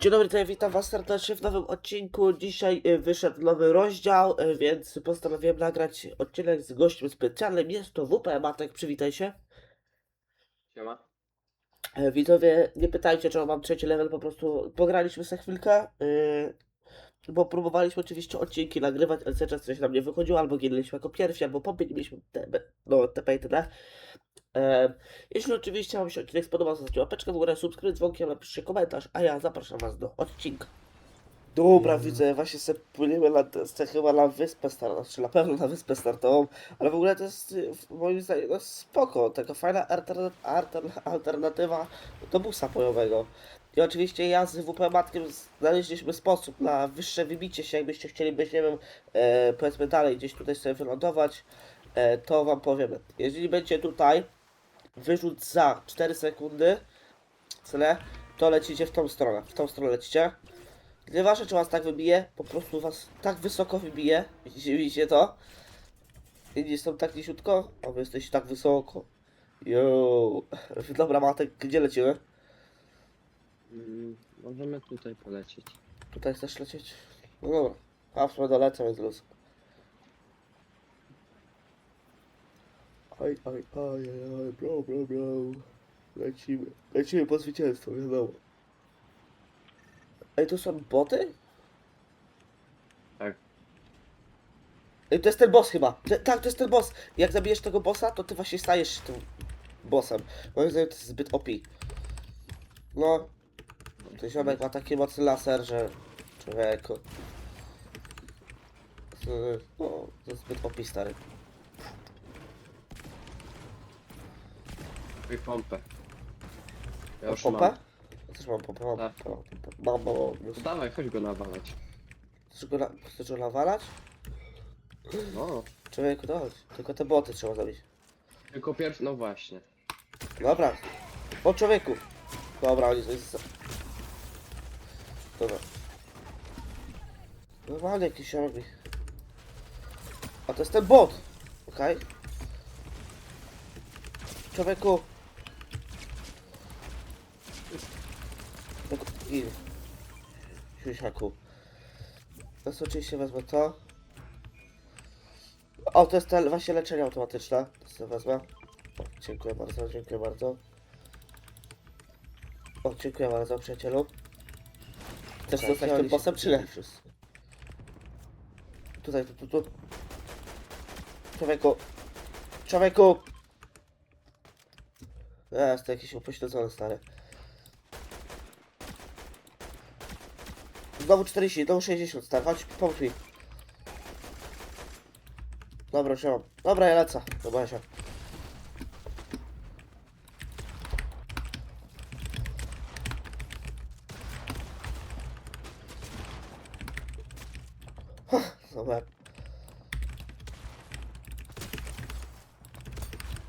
Dzień dobry, ja witam was serdecznie w nowym odcinku. Dzisiaj e, wyszedł nowy rozdział, e, więc postanowiłem nagrać odcinek z gościem specjalnym. Jest to WP Matek, przywitaj się. Siema. E, Widzowie, nie pytajcie, czemu mam trzeci level, po prostu pograliśmy sobie chwilkę, bo próbowaliśmy oczywiście odcinki nagrywać, ale cały czas coś nam nie wychodziło, albo ginęliśmy jako pierwsi, albo pobiegliśmy TP, no, TP i. Jeśli oczywiście Wam się odcinek spodobał, zostawcie łapeczkę w górę, subskrypcję, dzwonkiem, napiszcie komentarz, a ja zapraszam Was do odcinka. Dobra, widzę, właśnie sobie płyniemy na, te- chyba na wyspę startową, znaczy na pewno na wyspę startową, ale w ogóle to jest y, w- moim zdaniem no, spoko, taka fajna altern, altern, alternatywa do busa bojowego. I oczywiście ja z WP Matkiem znaleźliśmy sposób na wyższe wybicie się, jakbyście chcieli być, nie wiem, e, powiedzmy dalej, gdzieś tutaj sobie wylądować, e, to Wam powiem. Jeżeli będzie tutaj wyrzut za 4 sekundy, tyle, to lecicie w tą stronę, w tą stronę lecicie. Nieważne czy was tak wybije, po prostu was tak wysoko wybije, widzicie, widzicie to? Inni są tak niziutko, a wy jesteście tak wysoko. Yo. Dobra Matek, gdzie lecimy? Mm, możemy tutaj polecieć. Tutaj chcesz lecieć? No dobra, a w sumie dolecę, więc luz. Aj, aj, aj, aj, bro, bro, bro. Lecimy, lecimy po zwycięstwo, wiadomo. Ej, to są boty? Tak. Ej, to jest ten boss chyba. Te, tak, to jest ten boss. Jak zabijesz tego bossa, to ty właśnie stajesz się tym bossem. Moim zdaniem to jest zbyt OP. No. Ten ziomek ma taki mocny laser, że... Człowieku. No, to jest zbyt OP, stary. I pompę. Ja już pompę? mam. Ja też mam pompę, mam Tak. pompę. Mam, mam. To dawaj, chodź go nawalać. Chcesz go, na, chcesz go nawalać? No. Człowieku, to chodź. Tylko te boty trzeba zabić. Tylko pierwszy, no właśnie. Dobra. O człowieku. Dobra, oni za- Dobra. Normalnie jakiś ziomek mi... A to jest ten bot! Okej. Człowieku. Gin. Siusiaku. Teraz oczywiście wezmę to. O, to jest właśnie leczenie automatyczne. To sobie wezmę. O, dziękuję bardzo, dziękuję bardzo. O, dziękuję bardzo, przyjacielu. Chcesz Tak, zostać tym bossem, czy nie? Tutaj, tu, tu, tu. Człowieku. Człowieku! Jest to jakiś upośledzony, stary. Znowu 40, znowu 60, stary. Chodź, pomóż mi. Dobra, już ja mam. Dobra, ja lecę. Dobra, się. Dobra.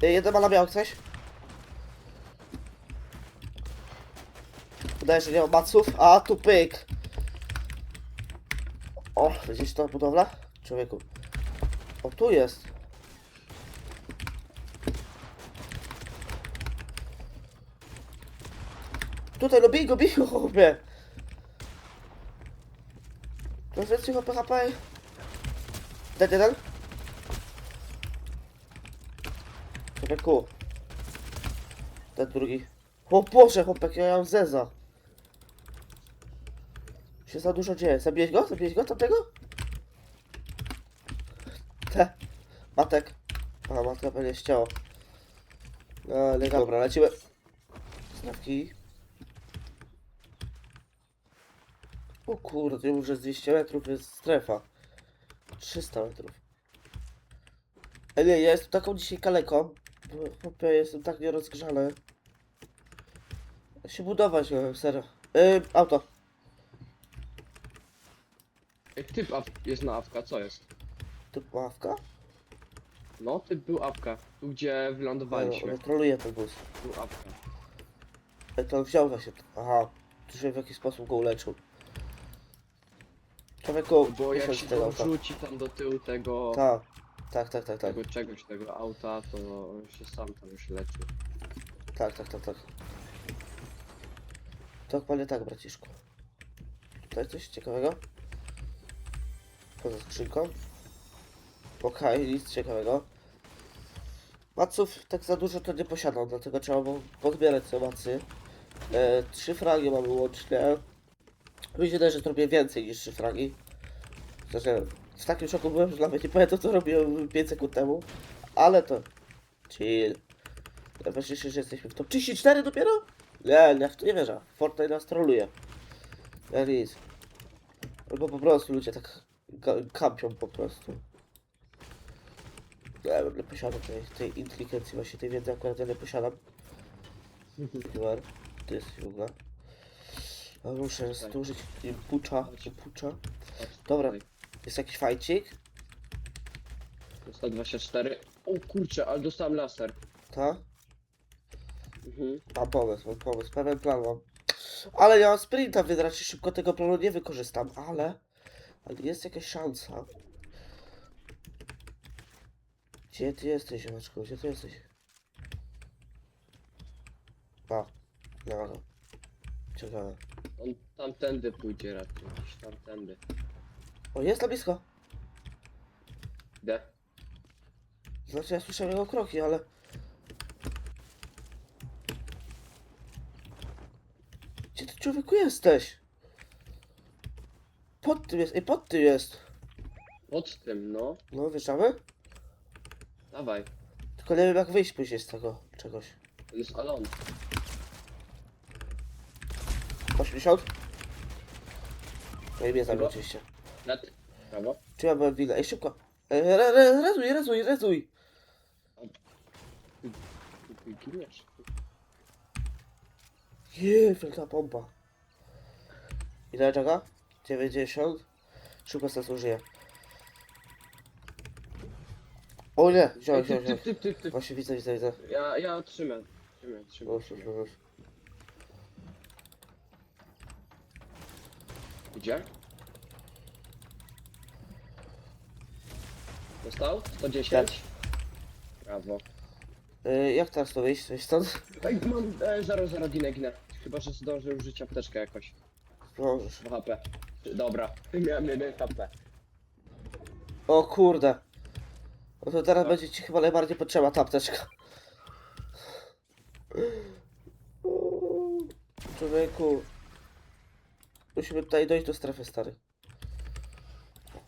Jeden ma na białek coś? Wydaje się, że nie ma maców. A, tu pyk. O, widzisz to budowla? Człowieku. O, tu jest. Tutaj, no bij go, bij go, chłopie. Jest więcej HP, HP. Dead jeden. Człowieku. Ten drugi. O Boże, chłopak, ja mam zeza. Się za dużo dzieje. Zabiłeś go? Zabiłeś go tamtego? Te. Matek. A, matka pewnie ścięło. No, legal. Dobra, lecimy. Znawki. O kurde, już z 200 metrów jest strefa. 300 metrów. Ej, nie, ja jestem taką dzisiaj kaleką. bo- jestem tak nierozgrzany. Ja się budować, serio. Yy, auto. Typ aw- jest na awka, co jest? Typ ławka? No, typ był awka. Tu gdzie No, wylądowaliśmy. no, troluje ten bus. Był awka. Ej, to wziął właśnie. Aha. Tu się w jakiś sposób go uleczył. Człowieku, Bo jak się auta. wrzuci tam do tyłu tego, Tak. Tak, tak, tak, tak. tego czegoś, tego auta, to się sam tam już leczy. Tak, tak, tak, tak. To dokładnie tak, braciszku. Tutaj coś ciekawego? Poza skrzynką. Okej, nic ciekawego. Maców tak za dużo to nie posiadam, dlatego trzeba było podbierać te macy. E, trzy fragi mamy łącznie. Mi że zrobię więcej niż trzy fragi. Znaczy, w takim szoku byłem, że nawet nie pamiętam co robiłem 5 sekund temu. Ale to... Chill. Najważniejsze, że jesteśmy w top 34 dopiero? Nie, nie, w to nie wierzę. Fortnite nas troluje. Ja nic. Albo po prostu ludzie tak kampią po prostu. Wiem, nie posiadam tej, tej inteligencji, właśnie tej wiedzy akurat ja nie posiadam. Numer. To jest w ogóle. A muszę stworzyć impucza, impucza. Dobra. Jest jakiś fajcik? 124. O kurczę, ale dostałem laser. Ta? Mhm. Mam pomysł, mam pomysł, pewien plan mam. Ale ja mam sprinta, więc raczej szybko tego planu nie wykorzystam, ale... Ale jest jakaś szansa. Gdzie ty jesteś, ziomeczku? Gdzie ty jesteś? A, no, no. Ciekawe. On tamtędy pójdzie raczej. Gdzieś tamtędy. O, jest na blisko. Idę. Znaczy, ja słyszałem jego kroki, ale... Gdzie ty człowieku jesteś? Pod tym jest, ej, pod tym jest. Pod tym, no. No, wjeżdżamy? Dawaj. Tylko nie wiem jak wyjść później z tego czegoś. To jest Alon. 80? No i mnie zabił Chyba. oczywiście. Net. Prawo. Czy ja byłem winny? Ej, szybko. Ej, re, re, rezuj, rezuj, rezuj. Ty giniesz. Jej, wielka. Ile czeka? 90. Szybko sobie zużyję. O nie, wziąłem, wziąłem, wziąłem. typ, typ, typ, typ. Właśnie widzę, widzę, widzę. Ja, ja trzymam. Trzymam, trzymam. Już, już, już, już. Gdzie? Dostał? 110? Brawo. Y, jak teraz to wyjść? Coś stąd? Ej, mam e, 0, 0, ginę, ginę. Chyba, że zdążę użyć apteczkę jakoś. Możesz. 2 HP. Dobra, miałem 1 HP. O kurde. No to teraz Co? będzie ci chyba najbardziej potrzeba ta apteczka. Człowieku. Musimy tutaj dojść do strefy, stary.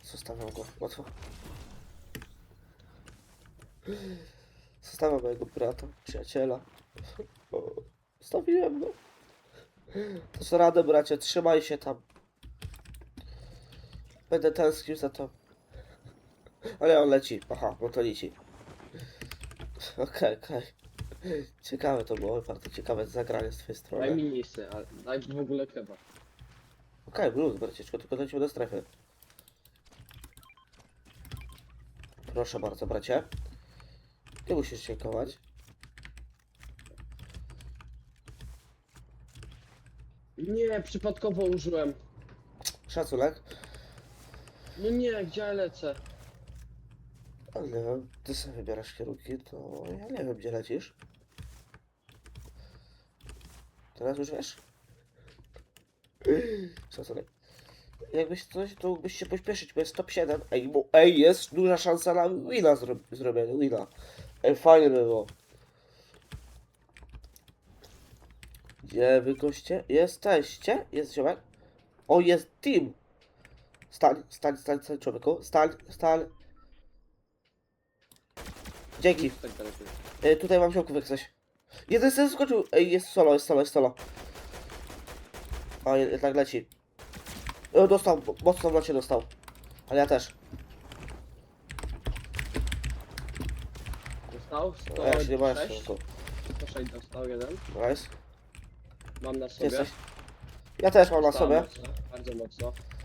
Zostawiam go, łatwo. Zostawiam mojego brata, przyjaciela. Zostawiłem go. To co radę, bracie, trzymaj się tam. Będę tęsknił za to. Ale on leci. Aha, no to leci. Okej, okej. Ciekawe to było, bardzo ciekawe zagranie z twojej Daj strony. mi miejsce, ale daj w ogóle chyba. Okej, okay, luz, braciszko, tylko lecimy do strefy. Proszę bardzo, bracie. Ty musisz dziękować. Nie, przypadkowo użyłem. Szacunek. No nie, gdzie ja lecę? Ale nie wiem, ty sobie wybierasz kierunki, to ja nie wiem, gdzie lecisz. Teraz już wiesz? Szacunek. Jakbyś coś, to mógłbyś się pośpieszyć, bo jest top 7. Ej, bo, ej, jest duża szansa na wina zro zrobienia, wina. Ej, fajnie by było. Gdzie wy goście jesteście? Jest ziomek? O, jest team! Stań, stań, stań, stań, człowieku. Stań, stań. Dzięki. Tak daleko. E, tutaj mam ziomków jak coś. Jeden z skoczył. Ej, jest solo, jest solo, jest solo. O, jednak leci. E, dostał, mocno w locie dostał. Ale ja też. Dostał? O, ja się nie boję 106? się. 106 dostał jeden. Nice. Mam na Gdzie sobie. jesteś? Ja też mam na Dostałem sobie. Mocno, bardzo mocno.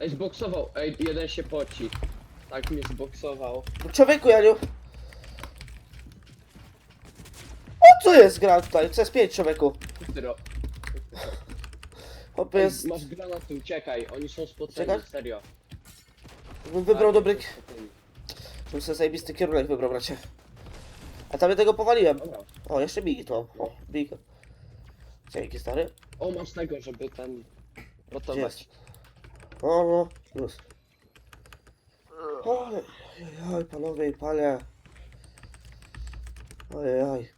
Ej, zboksował. Ej, jeden się poci. Tak mnie zboksował. Człowieku, Janiu. O, co jest gra tutaj? CS5, człowieku. Zero. Hopy Ej, jest... masz granaty, uciekaj. Oni są spoceni, Czekaj. serio. Bym wybrał Tak, dobry... spoceni. Bym sobie zajebisty kierunek wybrał, bracie. A tam ja tego powaliłem. Dobra. O, jeszcze bigi to. O, big. Dzięki, stary. O, masz tego, żeby ten... Gdzie Rotować. jest? O, no, już. Oj, oj, oj, panowie i panie. Ojej, oj.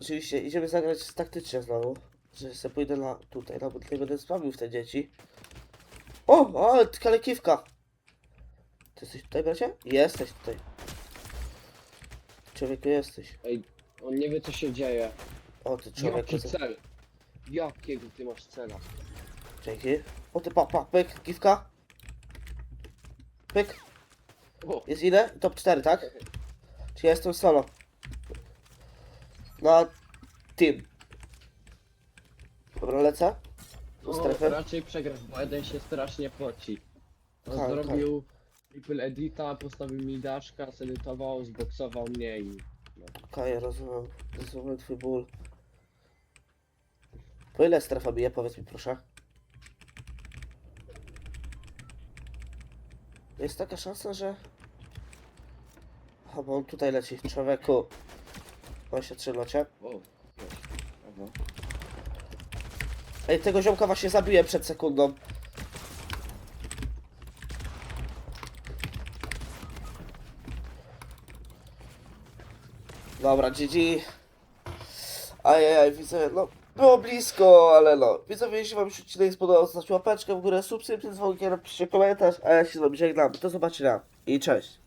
Oczywiście, idziemy zagrać taktycznie znowu. Że sobie pójdę na tutaj, na bo tutaj będę spamił w te dzieci. O, ale kalekiwka. Ty jesteś tutaj, bracie? Jesteś tutaj. Człowieku, jesteś. Ej, on nie wie co się dzieje. O, ty człowieku. Jaki cel? Jakiego ty masz cela? Dzięki. O, ty pa, pa, pyk, kiwka. Pyk. O, Jest ile? Top 4, tak? Czy ja jestem solo? Na team. Dobra, lecę. Do no, strefy. raczej przegrasz, bo jeden się strasznie poci. On Tak, zrobił triple edita, postawił mi daszka, sedytował, zboksował mnie i... Okej, rozumiem. Rozumiem twój ból. Po ile strefa bije? Powiedz mi proszę. Jest taka szansa, że... A, bo on tutaj leci, człowieku. On się trzyma cię. O, wiesz, brawo. Ej, tego ziomka właśnie zabiłem przed sekundą. Dobra, GG. Ajajaj, widzę, no, było blisko, ale no. Widzowie, jeśli wam się odcinek spodobał, zostawcie łapeczkę w górę, subskrypcję, dzwonkiem, napiszcie komentarz, a ja się z wami żegnam. Do zobaczenia i cześć.